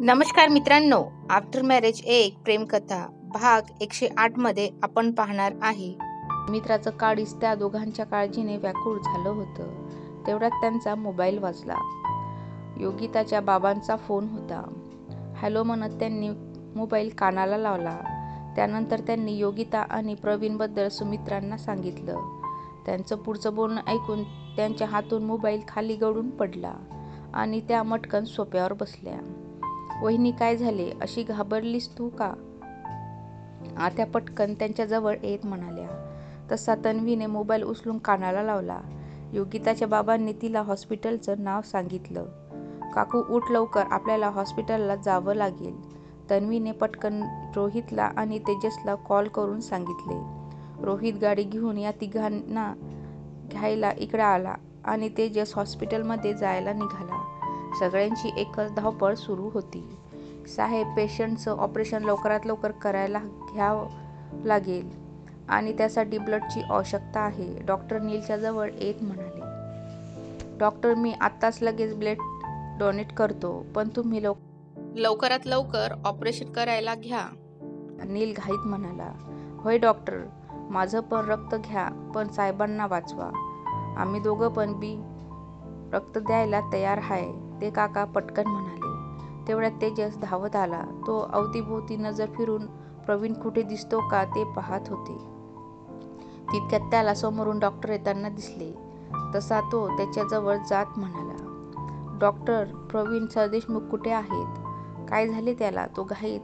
नमस्कार मित्रांनो after marriage एक प्रेमकथा भाग एकशे आठमध्ये आपण पाहणार आहे. मित्राचं काळीच त्या दोघांच्या काळजीने व्याकुळ झालं होतं. तेवढ्यात त्यांचा मोबाईल वाजला. योगिताच्या बाबांचा फोन होता. हॅलो म्हणत त्यांनी मोबाईल कानाला लावला. त्यानंतर त्यांनी योगिता आणि प्रवीणबद्दल सुमित्रांना सांगितलं. त्यांचं पुढचं बोलणं ऐकून त्यांच्या हातून मोबाईल खाली गळून पडला आणि त्या मटकन सोप्यावर बसल्या. वहिनी काय झाले? अशी घाबरलीस तू का? आत्या पटकन त्यांच्याजवळ येत म्हणाल्या. तसा तन्वीने मोबाईल उचलून कानाला लावला. योगिताच्या बाबांनी तिला हॉस्पिटलचं नाव सांगितलं. काकू उठ लवकर. आपल्याला हॉस्पिटलला जावं लागेल. तन्वीने पटकन रोहितला आणि तेजसला कॉल करून सांगितले. रोहित गाडी घेऊन या तिघांना घ्यायला इकडे आला आणि तेजस हॉस्पिटलमध्ये जायला निघाला. सगळ्यांची एकच धावपळ सुरू होती. साहेब पेशंटचं ऑपरेशन लवकरात लवकर करायला घ्यावं लागेल आणि त्यासाठी ब्लडची आवश्यकता आहे डॉक्टर नीलच्या जवळ येत म्हणाले. डॉक्टर मी आत्ताच लगेच ब्लड डोनेट करतो पण तुम्ही लव लवकरात लवकर ऑपरेशन करायला घ्या. नील घाईत म्हणाला. होय डॉक्टर माझं पण रक्त घ्या पण साहेबांना वाचवा. आम्ही दोघं पण बी रक्त द्यायला तयार आहे. ते काका पटकन म्हणाले. तेवढ्यात तेजस धावत आला. तो अवतीभोवती नजर फिरून प्रवीण कुठे दिसतो का ते पाहत होते. तितक्यात त्याला समोरून डॉक्टर येताना दिसले. तसा तो त्याच्याजवळ जात म्हणाला डॉक्टर प्रवीण सरदेशमुख कुठे आहेत? काय झाले त्याला? तो घाईत.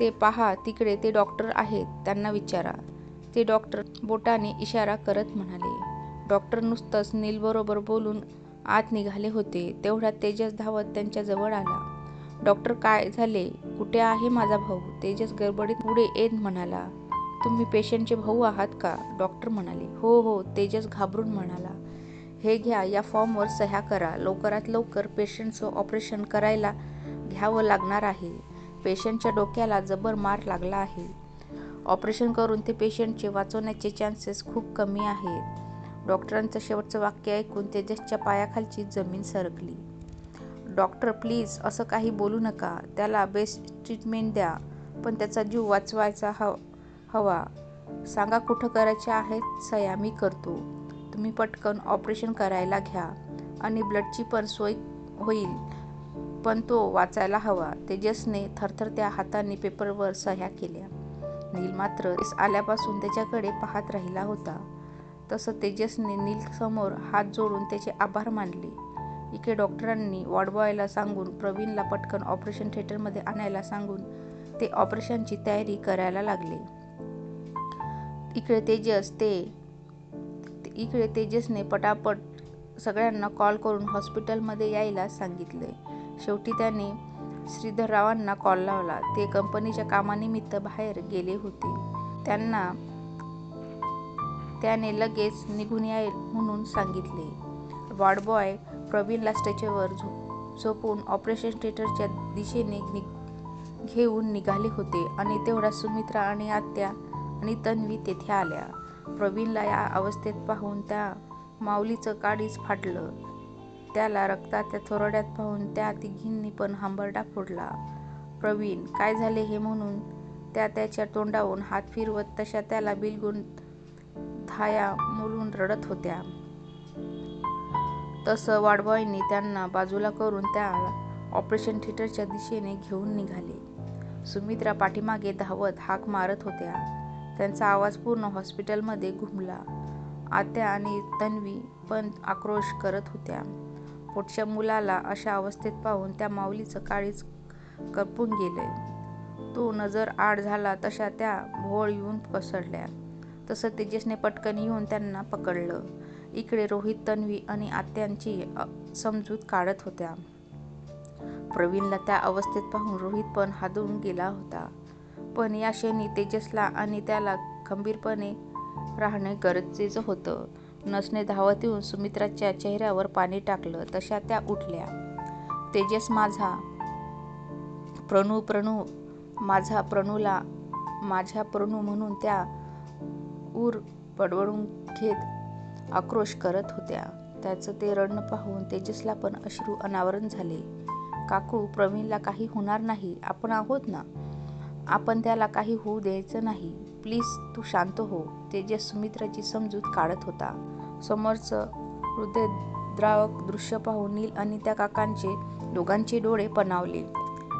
ते पहा तिकडे ते डॉक्टर आहेत त्यांना विचारा. ते डॉक्टर बोटाने इशारा करत म्हणाले डॉक्टर नुसतंच नीलबरोबर बोलून आत निघाले होते. तेवढ्यात तेजस धावत त्यांच्याजवळ आला. डॉक्टर काय झाले? कुठे आहे माझा भाऊ? तेजस गडबडीत पुढे येत म्हणाला. तुम्ही पेशंटचे भाऊ आहात का? डॉक्टर म्हणाले. हो हो तेजस घाबरून म्हणाला. हे घ्या या फॉर्मवर सह्या करा. लवकरात लवकर पेशंटचं ऑपरेशन करायला घ्यावं लागणार आहे. पेशंटच्या डोक्याला जबर मार लागला आहे. ऑपरेशन करून ते पेशंटचे वाचवण्याचे चान्सेस खूप कमी आहेत. डॉक्टरांचं शेवटचं वाक्य ऐकून तेजसच्या पायाखालची जमीन सरकली. डॉक्टर प्लीज असं काही बोलू नका. त्याला बेस्ट ट्रीटमेंट द्या पण त्याचा जीव वाचवायचा हव हवा. सांगा कुठं करायचे आहेत सया मी करतो. तुम्ही पटकन ऑपरेशन करायला घ्या. आणि ब्लडची पण सोय होईल पण तो वाचायला हवा. तेजसने थरथरत्या हाताने पेपरवर सह्या केल्या. नील मात्र आल्यापासून त्याच्याकडे पाहत राहिला होता. तसं तेजसने नीलसमोर हात जोडून त्याचे आभार मानले. इकडे डॉक्टरांनी वॉर्डबॉयला सांगून प्रवीणला पटकन ऑपरेशन थिएटरमध्ये आणायला सांगून ते ऑपरेशनची तयारी करायला लागले. इकडे तेजस ते इकडे तेजसने पटापट सगळ्यांना कॉल करून हॉस्पिटलमध्ये यायला सांगितले. शेवटी त्याने श्रीधररावांना कॉल लावला. ते कंपनीच्या कामानिमित्त बाहेर गेले होते. त्यांना त्याने लगेच निघून याय म्हणून सांगितले. वॉर्डबॉय प्रवीणला स्ट्रेचरवर झो झोपून ऑपरेशन थिएटरच्या दिशेने नि घेऊन निघाले होते आणि तेवढा सुमित्रा आणि आत्या आणि तन्वी तेथे आल्या. प्रवीणला या अवस्थेत पाहून त्या माऊलीचं काडीच फाटलं. त्याला रक्ताच्या थोरड्यात पाहून त्या तिघींनी पण हंबरडा फोडला. प्रवीण काय झाले हे म्हणून? त्या त्याच्या तोंडावरून हात फिरवत तशा त्याला बिलगुण थाया मुलून रडत होत्या. तसं वाडबॉयनी त्यांना बाजूला करून त्या ऑपरेशन थिएटरच्या दिशेने घेऊन निघाले. सुमित्रा पाठीमागे धावत हाक मारत होत्या. त्यांचा आवाज पूर्ण हॉस्पिटलमध्ये घुमला. आत्या आणि तन्वी पण आक्रोश करत होत्या. पोटच्या मुलाला अशा अवस्थेत पाहून त्या माऊलीचं काळीच करपून गेले. तो नजर आड झाला तशा त्या भोळ येऊन पसरल्या. तसं तेजसने पटकन येऊन त्यांना पकडलं. इकडे रोहित तन्वी आणि आत्यांची समजूत काढत होत्या. प्रवीणला त्या अवस्थेत पाहून रोहित पण हादून गेला होता. पण या क्षणी तेजसला आणि त्याला खंबीरपणे राहणे गरजेचं होतं. नसने धावत येऊन सुमित्राच्या चेहऱ्यावर पाणी टाकलं तशा त्या उठल्या. तेजस माझा प्रणू प्रणू माझा प्रणूला माझ्या प्रणू म्हणून त्या ऊर बडबडून घेत आक्रोश करत होत्या. त्याचं ते रडणं पाहून तेजसला पण अश्रू अनावरण झाले. काकू प्रवीणला काही होणार नाही. आपण आहोत ना? आपण त्याला काही होऊ द्यायचं नाही. प्लीज तू शांत हो. तेजस सुमित्राची समजूत काढत होता. समोरचं हृदयद्रावक दृश्य पाहून नील आणि त्या काकांचे दोघांचे डोळे पणावले.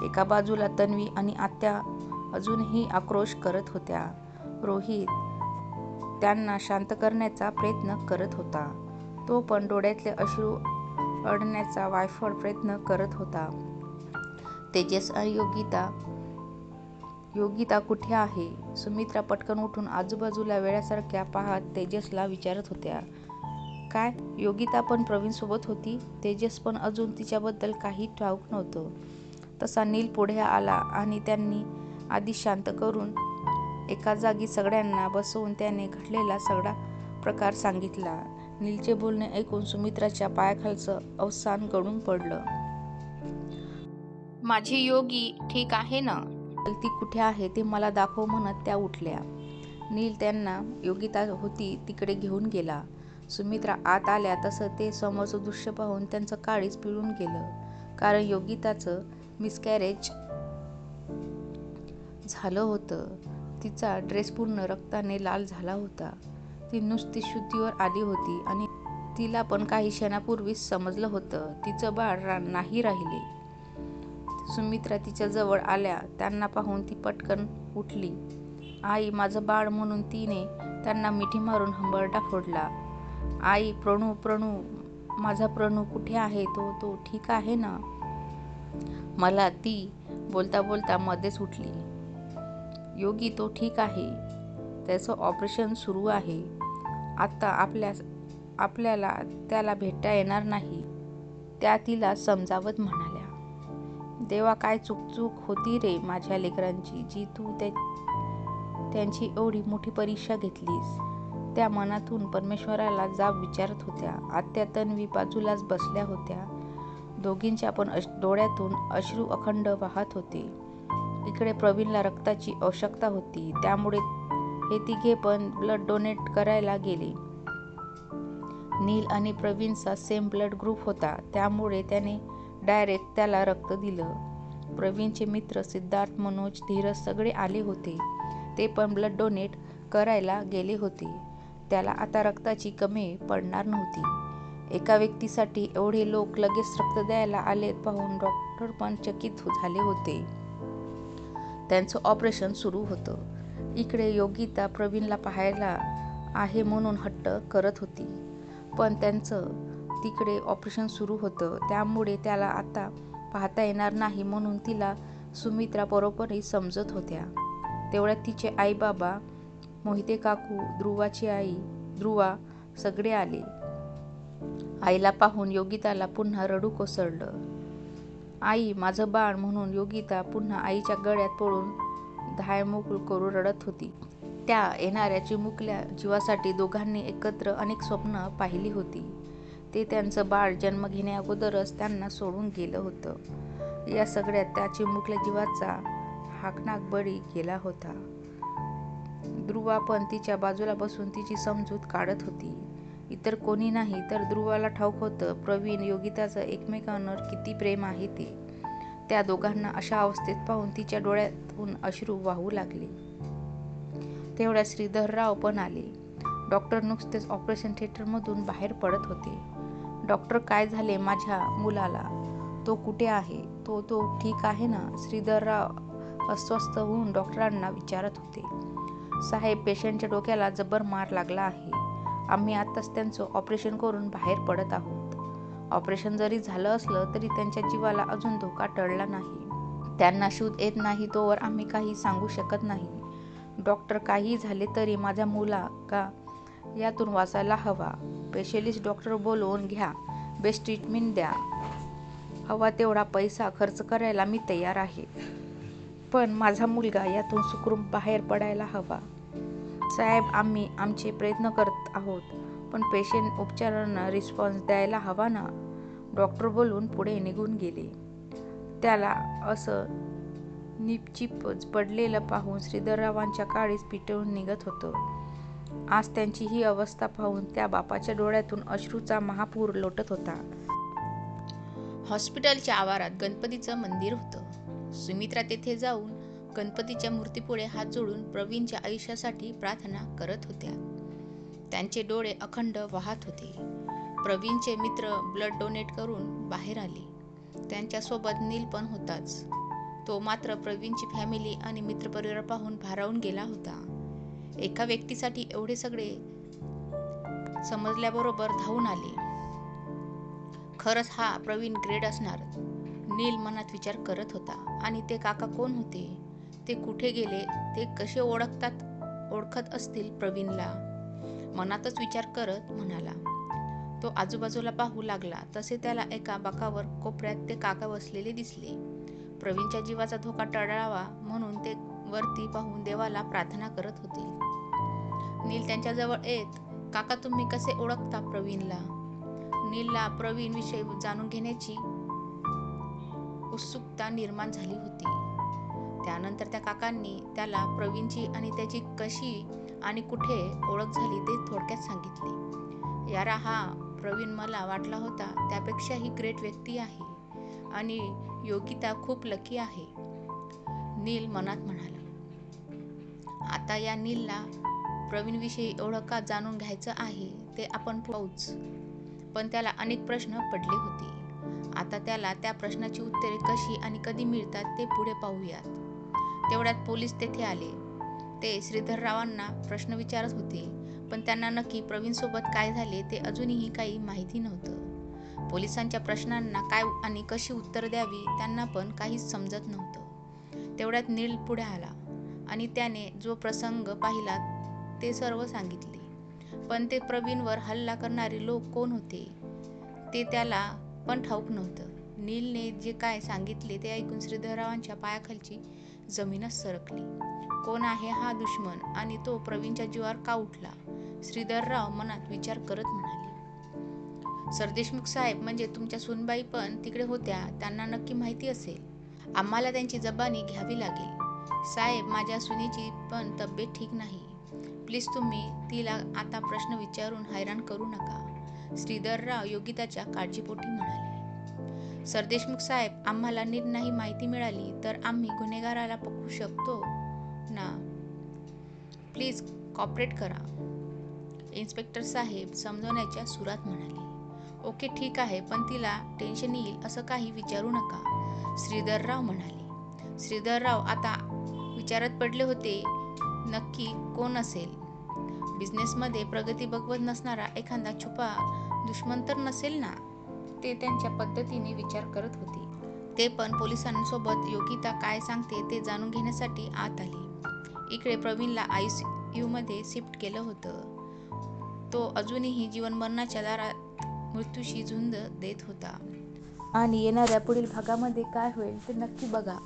एका बाजूला तन्वी आणि आत्या अजूनही आक्रोश करत होत्या. रोहित त्यांना शांत करण्याचा प्रयत्न करत होता. तो पण डोळ्यातले अश्रू अडण्याचा वायफळ प्रयत्न करत होता. तेजस आणि योगिता योगिता कुठे आहे? सुमित्रा पटकन उठून आजूबाजूला वेळासारख्या पाहत तेजसला विचारत होत्या. काय? योगिता पण प्रवीण सोबत होती? तेजस पण अजून तिच्याबद्दल काही ठाऊक नव्हतं. तसा नील पुढे आला आणि त्यांनी आधी शांत करून एका जागी सगळ्यांना बसवून त्याने घडलेला सगळा प्रकार सांगितला. नीलचे बोलणे ऐकून सुमित्राच्या पायाखालचं अवसान गळून पडलं. माझी योगी ठीक आहे ना? ती कुठे आहे ते मला दाखव म्हणत त्या उठल्या. नील त्यांना योगिता होती तिकडे घेऊन गेला. सुमित्रा आत आल्या तसं ते समोरचं दृश्य पाहून त्यांचं काळीच पिळून गेलं. कारण योगिताचं मिसकॅरेज झालं होतं. तिचा ड्रेस पूर्ण रक्ताने लाल झाला होता. ती नुसती शुद्धीवर आली होती आणि तिला पण काही क्षणापूर्वीच समजलं होतं. तिचं बाळ रा नाही राहिले. सुमित्रा तिच्या जवळ आल्या. त्यांना पाहून ती पटकन उठली. आई माझं बाळ म्हणून तिने त्यांना मिठी मारून हंबरडा फोडला. आई प्रणू प्रणू माझा प्रणू कुठे आहे? तो तो ठीक आहे ना? मला ती बोलता बोलता मध्येच उठली. योगी तो ठीक आहे. त्याचं ऑपरेशन सुरू आहे. आत्ता आपल्या आपल्याला त्याला भेटता येणार नाही. त्या तिला समजावत म्हणाल्या देवा काय चुकचूक होती रे माझ्या लेकरांची जी तू त्या त्यांची एवढी मोठी परीक्षा घेतलीस. त्या मनातून परमेश्वराला जाब विचारत होत्या. आत्या तन्वी बाजूलाच बसल्या होत्या. दोघींच्या पण अश डोळ्यातून अश्रू अखंड वाहत होते. इकडे प्रवीणला रक्ताची आवश्यकता होती. त्यामुळे हे तिघे पण ब्लड डोनेट करायला गेले. नील आणि प्रवीणचा सेम ब्लड ग्रुप होता. त्यामुळे त्याने डायरेक्ट त्याला रक्त दिलं. प्रवीणचे मित्र सिद्धार्थ मनोज धीरज सगळे आले होते. ते पण ब्लड डोनेट करायला गेले होते. त्याला आता रक्ताची कमी पडणार नव्हती. एका व्यक्तीसाठी एवढे लोक लगेच रक्त द्यायला आले पाहून डॉक्टर पण चकित झाले होते. त्यांचं ऑपरेशन सुरू होतं. इकडे योगिता प्रवीणला पाहायला आहे म्हणून हट्ट करत होती. पण त्यांचं तिकडे ऑपरेशन सुरू होतं. त्यामुळे त्याला आता पाहता येणार नाही म्हणून तिला सुमित्रा बरोबरही समजत होत्या. तेवढ्यात तिचे आई बाबा मोहिते काकू ध्रुवाची आई ध्रुवा सगळे आले. आईला पाहून योगिताला पुन्हा रडू कोसळलं. आई माझं बाळ म्हणून योगिता पुन्हा आईच्या गळ्यात पळून धायमोकूळ करून रडत होती. त्या येणाऱ्या चिमुकल्या जीवासाठी दोघांनी एकत्र अनेक स्वप्न पाहिली होती. ते त्यांचं बाळ जन्म घेण्याअगोदरच त्यांना सोडून गेलं होतं. या सगळ्यात त्या चिमुकल्या जीवाचा हाकनाक बळी गेला होता. ध्रुवा पण तिच्या बाजूला बसून तिची समजूत काढत होती. इतर कोणी नाही तर ध्रुवाला ठाऊक होतं प्रवीण योगिताचं एकमेकांवर किती प्रेम आहे ते. त्या दोघांना अशा अवस्थेत पाहून तिच्या डोळ्यातून अश्रू वाहू लागले. तेवढ्या श्रीधरराव पण आले. डॉक्टर नुकतेच ऑपरेशन थिएटरमधून बाहेर पडत होते. डॉक्टर काय झाले माझ्या मुलाला? तो कुठे आहे? तो तो ठीक आहे ना? श्रीधरराव अस्वस्थ होऊन डॉक्टरांना विचारत होते. साहेब पेशंटच्या डोक्याला जबर मार लागला आहे. आम्ही आत्ताच त्यांचं ऑपरेशन करून बाहेर पडत आहोत. ऑपरेशन जरी झालं असलं तरी त्यांच्या जीवाला अजून धोका टळला नाही. त्यांना शूध येत नाही तोवर आम्ही काही सांगू शकत नाही. डॉक्टर काही झाले तरी माझ्या मुला का यातून वाचायला हवा. स्पेशलिस्ट डॉक्टर बोलवून घ्या. बेस्ट ट्रीटमेंट द्या. हवा तेवढा पैसा खर्च करायला मी तयार आहे. पण माझा मुलगा यातून सुखरूप बाहेर पडायला हवा. साहेब आम्ही आमचे प्रयत्न करत आहोत पण पेशंट उपचारांना रिस्पॉन्स द्यायला हवा ना? डॉक्टर बोलून पुढे निघून गेले. त्याला असं निपचिपच पडलेलं पाहून श्रीधररावांच्या काळीच पिटवून निघत होतं. आज त्यांची ही अवस्था पाहून त्या बापाच्या डोळ्यातून अश्रूचा महापूर लोटत होता. हॉस्पिटलच्या आवारात गणपतीचं मंदिर होतं. सुमित्रा तेथे जाऊन गणपतीच्या मूर्तीपुढे हात जोडून प्रवीणच्या आयुष्यासाठी प्रार्थना करत होत्या. त्यांचे डोळे अखंड वाहत होते. प्रवीणचे मित्र ब्लड डोनेट करून बाहेर आले. त्यांच्यासोबत नील पण होताच. तो मात्र प्रवीणची फॅमिली आणि मित्रपरिवार पाहून भारावून गेला होता. एका व्यक्तीसाठी एवढे सगळे समजल्याबरोबर धावून आले. खरंच हा प्रवीण ग्रेड असणार नील मनात विचार करत होता. आणि ते काका कोण होते? ते कुठे गेले ते कसे ओळखतात ओळखत असतील प्रवीणला? मनातच विचार करत म्हणाला. तो आजूबाजूला पाहू लागला तसे त्याला एका बाकावर कोपऱ्यात ते काका बसलेले दिसले. प्रवीणच्या जीवाचा धोका टळावा म्हणून ते वरती पाहून देवाला प्रार्थना करत होते. नील त्यांच्याजवळ येत काका तुम्ही कसे ओळखता प्रवीणला? नीलला प्रवीण विषयी जाणून घेण्याची उत्सुकता निर्माण झाली होती. त्यानंतर त्या काकांनी त्याला प्रवीणची आणि त्याची कशी आणि कुठे ओळख झाली ते थोडक्यात सांगितले. यारा हा प्रवीण मला वाटला होता त्यापेक्षाही ग्रेट व्यक्ती आहे आणि योगिता खूप लकी आहे. नील मनात म्हणाला. आता या नीलला प्रवीणविषयी एवढं का जाणून घ्यायचं आहे ते आपण पाहूच. पण त्याला अनेक प्रश्न पडले होते. आता त्याला त्या प्रश्नाची उत्तरे कशी आणि कधी मिळतात ते पुढे पाहूयात. तेवढ्यात पोलीस तेथे आले. ते श्रीधररावांना प्रश्न विचारत होते पण त्यांना नक्की प्रवीणसोबत काय झाले ते अजूनही काही माहिती नव्हतं. पोलिसांच्या प्रश्नांना काय आणि कशी उत्तर द्यावी त्यांना पण काहीच समजत नव्हतं. तेवढ्यात नील पुढे आला आणि त्याने जो प्रसंग पाहिला ते सर्व सांगितले. पण ते प्रवीणवर हल्ला करणारे लोक कोण होते? ते त्याला पण ठाऊक नव्हतं. नीलने जे काय सांगितले ते ऐकून श्रीधररावांच्या पायाखालची जमीनच सरकली. कोण आहे हा दुश्मन? आणि तो प्रवीणच्या जीवावर का उठला? श्रीधरराव मनात विचार करत म्हणाले. सरदेशमुख साहेब म्हणजे तुमच्या सुनबाई पण तिकडे होत्या त्यांना नक्की माहिती असेल. आम्हाला त्यांची जबानी घ्यावी लागेल. साहेब माझ्या सुनीची पण तब्येत ठीक नाही. प्लीज तुम्ही तिला आता प्रश्न विचारून हैराण करू नका. श्रीधरराव योगिताच्या काळजीपोटी म्हणाले. सरदेशमुख साहेब आम्हाला निर्णाही माहिती मिळाली तर आम्ही गुन्हेगाराला पकडू शकतो ना? प्लीज कॉपरेट करा. इन्स्पेक्टर साहेब समजवण्याच्या सुरात म्हणाले. ओके ठीक आहे पण तिला टेन्शन येईल असं काही विचारू नका श्रीधरराव म्हणाले. श्रीधरराव आता विचारात पडले होते नक्की कोण असेल? बिझनेसमध्ये प्रगती बघवत नसणारा एखादा छुपा दुश्मन तर नसेल ना? ते त्यांच्या पद्धतीने विचार करत होते. ते पण पोलिसांसोबत योगिता काय सांगते ते जाणून घेण्यासाठी आत आले. इकडे प्रवीणला आय सी मध्ये शिफ्ट केलं होतं. तो अजूनही जीवन मरणाच्या दारात मृत्यूशी झुंज देत होता. आणि येणाऱ्या पुढील भागामध्ये काय होईल ते नक्की बघा.